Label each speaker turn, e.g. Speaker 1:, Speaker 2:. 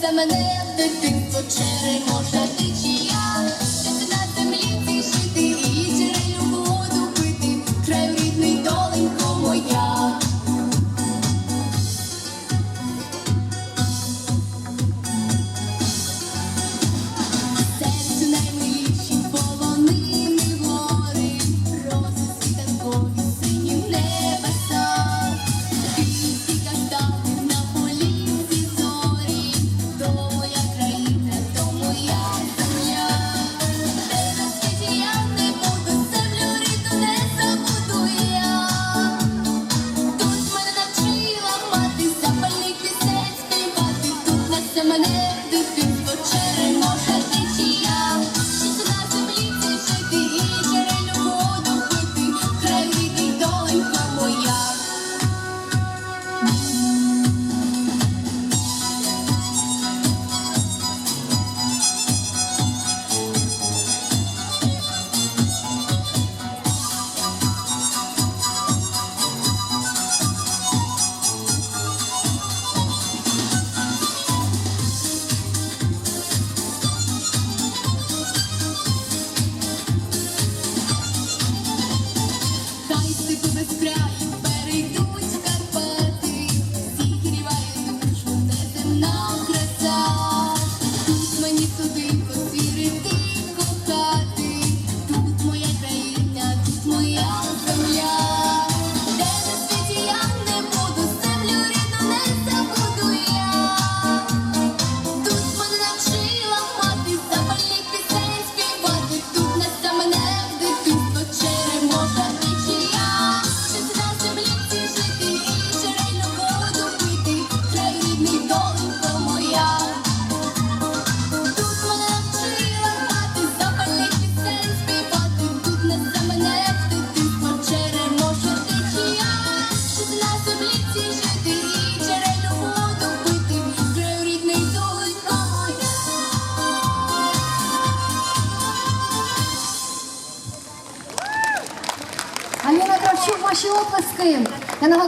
Speaker 1: Це мене в дитинство черемоша течія
Speaker 2: ваші ваші оплески. Я нагадую.